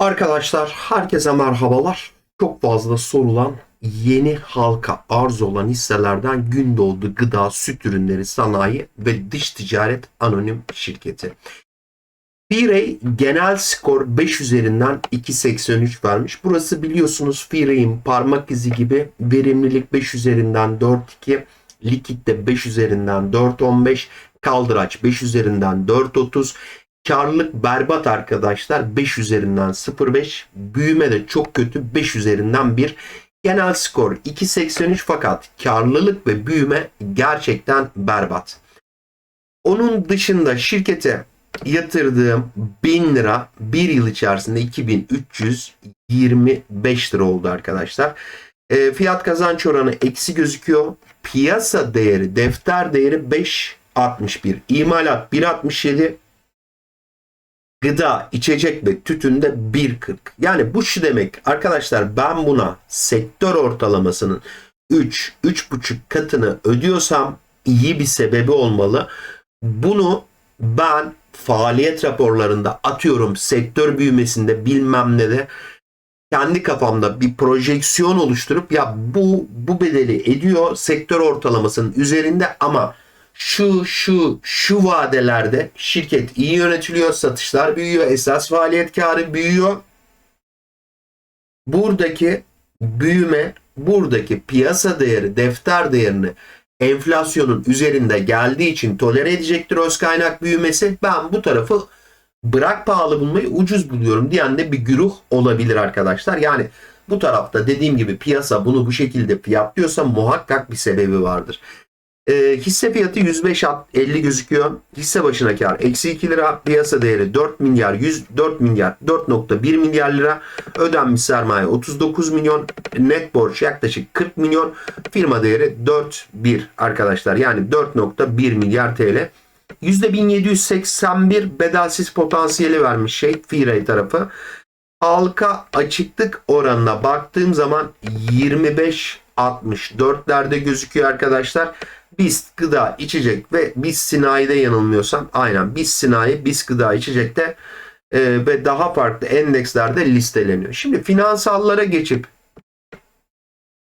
Arkadaşlar herkese merhabalar. Çok fazla sorulan yeni halka arz olan hisselerden Gündoğdu Gıda Süt Ürünleri Sanayi ve Dış Ticaret Anonim Şirketi. Firey genel skor 5 üzerinden 2.83 vermiş. Burası biliyorsunuz Firey'in parmak izi gibi verimlilik 5 üzerinden 4.2, likitte 5 üzerinden 4.15, kaldıraç 5 üzerinden 4.30, Karlılık berbat arkadaşlar 5 üzerinden 0.5. Büyüme de çok kötü 5 üzerinden 1. Genel skor 2.83 fakat karlılık ve büyüme gerçekten berbat. Onun dışında şirkete yatırdığım 1000 lira bir yıl içerisinde 2325 lira oldu arkadaşlar. E, fiyat kazanç oranı eksi gözüküyor. Piyasa değeri, defter değeri 5.61. İmalat 1.67 gıda, içecek ve tütünde 1.40. Yani bu şu demek arkadaşlar ben buna sektör ortalamasının 3 3.5 katını ödüyorsam iyi bir sebebi olmalı. Bunu ben faaliyet raporlarında atıyorum sektör büyümesinde bilmem ne de kendi kafamda bir projeksiyon oluşturup ya bu bu bedeli ediyor sektör ortalamasının üzerinde ama şu şu şu vadelerde şirket iyi yönetiliyor, satışlar büyüyor, esas faaliyet karı büyüyor. Buradaki büyüme, buradaki piyasa değeri, defter değerini enflasyonun üzerinde geldiği için tolere edecektir öz kaynak büyümesi. Ben bu tarafı bırak pahalı bulmayı ucuz buluyorum diyen de bir güruh olabilir arkadaşlar. Yani bu tarafta dediğim gibi piyasa bunu bu şekilde fiyatlıyorsa muhakkak bir sebebi vardır. E, hisse fiyatı 105.50 gözüküyor. Hisse başına kar eksi 2 lira. Piyasa değeri 4 milyar 100 4 milyar 4.1 milyar lira. Ödenmiş sermaye 39 milyon. Net borç yaklaşık 40 milyon. Firma değeri 4.1 arkadaşlar. Yani 4.1 milyar TL. %1781 bedelsiz potansiyeli vermiş şey Firey tarafı. Halka açıklık oranına baktığım zaman 25 64'lerde gözüküyor arkadaşlar. BIST gıda içecek ve BIST sinayide yanılmıyorsam aynen BIST sinayi BIST gıda içecekte e, ve daha farklı endekslerde listeleniyor. Şimdi finansallara geçip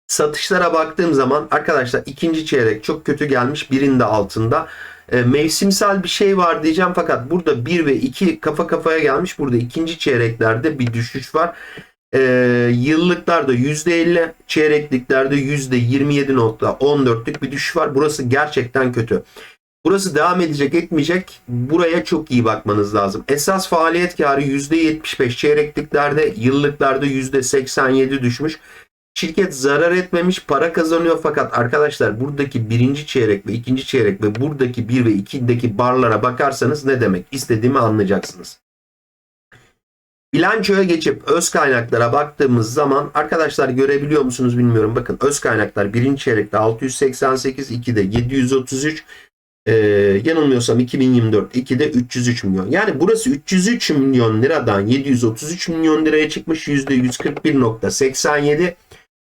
satışlara baktığım zaman arkadaşlar ikinci çeyrek çok kötü gelmiş birinde altında. E, mevsimsel bir şey var diyeceğim fakat burada 1 ve 2 kafa kafaya gelmiş. Burada ikinci çeyreklerde bir düşüş var. E, yıllıklarda %50, çeyrekliklerde %27.14'lük bir düşüş var. Burası gerçekten kötü. Burası devam edecek etmeyecek. Buraya çok iyi bakmanız lazım. Esas faaliyet karı %75 çeyrekliklerde, yıllıklarda %87 düşmüş. Şirket zarar etmemiş, para kazanıyor fakat arkadaşlar buradaki birinci çeyrek ve ikinci çeyrek ve buradaki bir ve ikideki barlara bakarsanız ne demek istediğimi anlayacaksınız. Bilançoya geçip öz kaynaklara baktığımız zaman arkadaşlar görebiliyor musunuz bilmiyorum. Bakın öz kaynaklar birinci çeyrekte 688, 2'de 733, ee, yanılmıyorsam 2024 2'de 303 milyon. Yani burası 303 milyon liradan 733 milyon liraya çıkmış %141.87.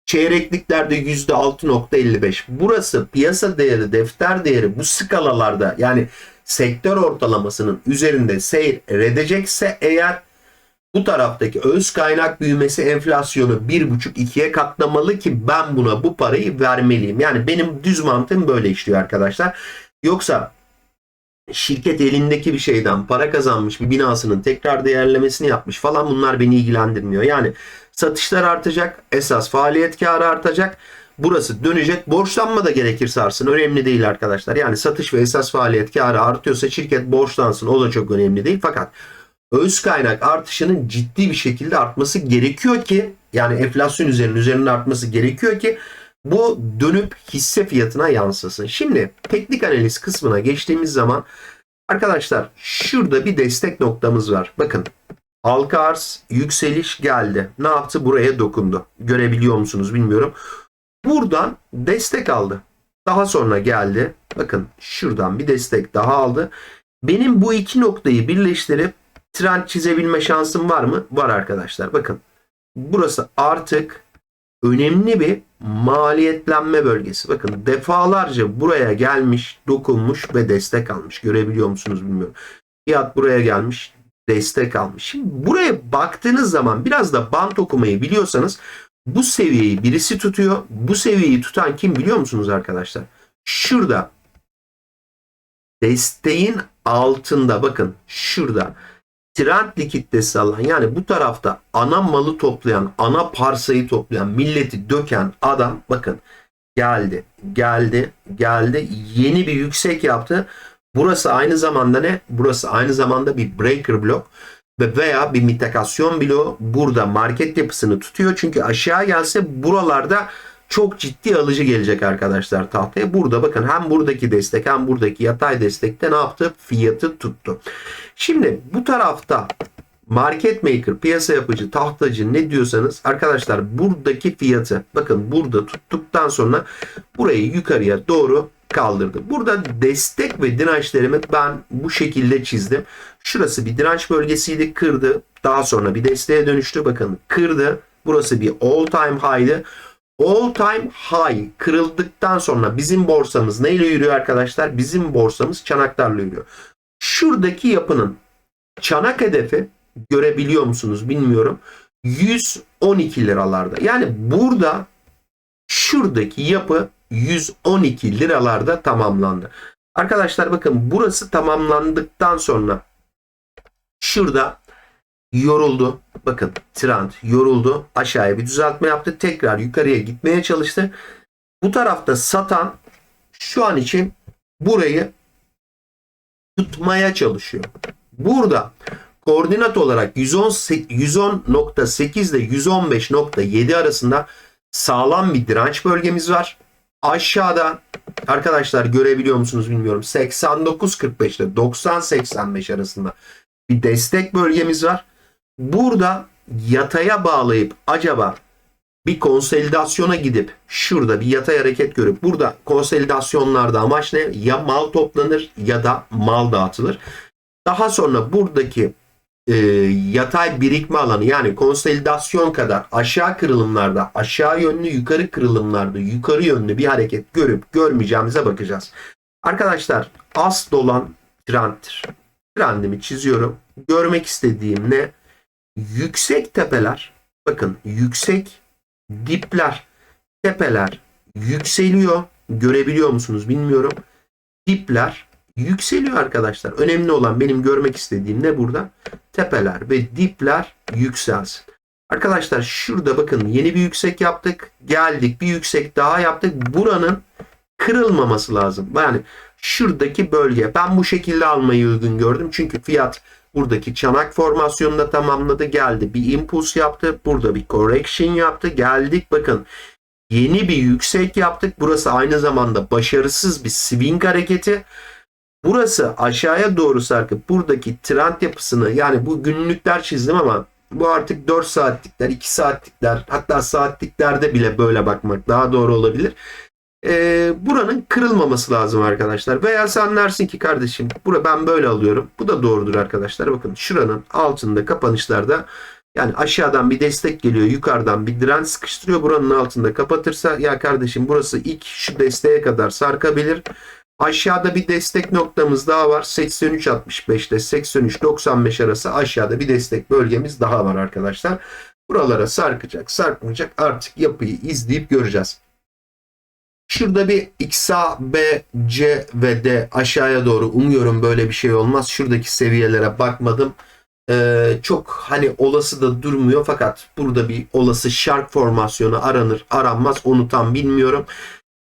Çeyrekliklerde %6.55. Burası piyasa değeri, defter değeri bu skalalarda yani sektör ortalamasının üzerinde seyredecekse eğer bu taraftaki öz kaynak büyümesi enflasyonu 1,5-2'ye katlamalı ki ben buna bu parayı vermeliyim. Yani benim düz mantığım böyle işliyor arkadaşlar. Yoksa şirket elindeki bir şeyden para kazanmış bir binasının tekrar değerlemesini yapmış falan bunlar beni ilgilendirmiyor. Yani satışlar artacak, esas faaliyet karı artacak. Burası dönecek. Borçlanma da gerekirse artsın. Önemli değil arkadaşlar. Yani satış ve esas faaliyet karı artıyorsa şirket borçlansın. O da çok önemli değil. Fakat öz kaynak artışının ciddi bir şekilde artması gerekiyor ki yani enflasyon üzerinin üzerinde artması gerekiyor ki bu dönüp hisse fiyatına yansısın. Şimdi teknik analiz kısmına geçtiğimiz zaman arkadaşlar şurada bir destek noktamız var. Bakın halka arz yükseliş geldi. Ne yaptı? Buraya dokundu. Görebiliyor musunuz bilmiyorum. Buradan destek aldı. Daha sonra geldi. Bakın şuradan bir destek daha aldı. Benim bu iki noktayı birleştirip trend çizebilme şansım var mı? Var arkadaşlar. Bakın burası artık önemli bir maliyetlenme bölgesi. Bakın defalarca buraya gelmiş, dokunmuş ve destek almış. Görebiliyor musunuz bilmiyorum. Fiyat buraya gelmiş, destek almış. Şimdi buraya baktığınız zaman biraz da bant okumayı biliyorsanız bu seviyeyi birisi tutuyor. Bu seviyeyi tutan kim biliyor musunuz arkadaşlar? Şurada desteğin altında bakın şurada trend likiditesi alan yani bu tarafta ana malı toplayan, ana parsayı toplayan, milleti döken adam bakın geldi, geldi, geldi. Yeni bir yüksek yaptı. Burası aynı zamanda ne? Burası aynı zamanda bir breaker blok ve veya bir mitakasyon bloğu burada market yapısını tutuyor. Çünkü aşağı gelse buralarda çok ciddi alıcı gelecek arkadaşlar tahtaya. Burada bakın hem buradaki destek hem buradaki yatay destekte ne yaptı? Fiyatı tuttu. Şimdi bu tarafta market maker, piyasa yapıcı, tahtacı ne diyorsanız arkadaşlar buradaki fiyatı bakın burada tuttuktan sonra burayı yukarıya doğru kaldırdı. Burada destek ve dirençlerimi ben bu şekilde çizdim. Şurası bir direnç bölgesiydi kırdı. Daha sonra bir desteğe dönüştü. Bakın kırdı. Burası bir all time high'dı. All time high kırıldıktan sonra bizim borsamız neyle yürüyor arkadaşlar? Bizim borsamız çanaklarla yürüyor. Şuradaki yapının çanak hedefi görebiliyor musunuz bilmiyorum. 112 liralarda. Yani burada şuradaki yapı 112 liralarda tamamlandı. Arkadaşlar bakın burası tamamlandıktan sonra şurada yoruldu. Bakın trend yoruldu. Aşağıya bir düzeltme yaptı. Tekrar yukarıya gitmeye çalıştı. Bu tarafta satan şu an için burayı tutmaya çalışıyor. Burada koordinat olarak 110 110.8 ile 115.7 arasında sağlam bir direnç bölgemiz var. Aşağıda arkadaşlar görebiliyor musunuz bilmiyorum. 89.45 ile 90.85 arasında bir destek bölgemiz var. Burada yataya bağlayıp acaba bir konsolidasyona gidip şurada bir yatay hareket görüp burada konsolidasyonlarda amaç ne? Ya mal toplanır ya da mal dağıtılır. Daha sonra buradaki e, yatay birikme alanı yani konsolidasyon kadar aşağı kırılımlarda aşağı yönlü yukarı kırılımlarda yukarı yönlü bir hareket görüp görmeyeceğimize bakacağız. Arkadaşlar as dolan trendtir. Trendimi çiziyorum. Görmek istediğim ne? Yüksek tepeler bakın yüksek dipler tepeler yükseliyor. Görebiliyor musunuz bilmiyorum. Dipler yükseliyor arkadaşlar. Önemli olan benim görmek istediğim ne burada? Tepeler ve dipler yükselsin. Arkadaşlar şurada bakın yeni bir yüksek yaptık. Geldik bir yüksek daha yaptık. Buranın kırılmaması lazım. Yani şuradaki bölge ben bu şekilde almayı uygun gördüm. Çünkü fiyat buradaki çanak formasyonunda tamamladı. Geldi bir impuls yaptı. Burada bir correction yaptı. Geldik bakın yeni bir yüksek yaptık. Burası aynı zamanda başarısız bir swing hareketi. Burası aşağıya doğru sarkıp buradaki trend yapısını yani bu günlükler çizdim ama bu artık 4 saatlikler, 2 saatlikler hatta saatliklerde bile böyle bakmak daha doğru olabilir. Ee, buranın kırılmaması lazım arkadaşlar. Veya sen dersin ki kardeşim bura ben böyle alıyorum. Bu da doğrudur arkadaşlar. Bakın şuranın altında kapanışlarda yani aşağıdan bir destek geliyor, yukarıdan bir direnç sıkıştırıyor. Buranın altında kapatırsa ya kardeşim burası ilk şu desteğe kadar sarkabilir. Aşağıda bir destek noktamız daha var. 83.65 ile 83.95 arası aşağıda bir destek bölgemiz daha var arkadaşlar. Buralara sarkacak, sarkmayacak artık yapıyı izleyip göreceğiz. Şurada bir XA, B, C ve D aşağıya doğru umuyorum böyle bir şey olmaz. Şuradaki seviyelere bakmadım. Ee, çok hani olası da durmuyor fakat burada bir olası shark formasyonu aranır aranmaz onu tam bilmiyorum.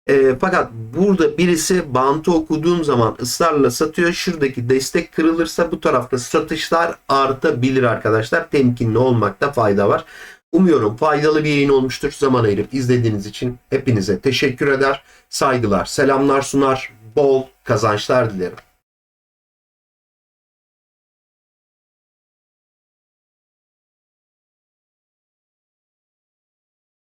E, fakat burada birisi bantı okuduğum zaman ısrarla satıyor. Şuradaki destek kırılırsa bu tarafta satışlar artabilir arkadaşlar. Temkinli olmakta fayda var. Umuyorum faydalı bir yayın olmuştur. Zaman ayırıp izlediğiniz için hepinize teşekkür eder. Saygılar, selamlar sunar. Bol kazançlar dilerim.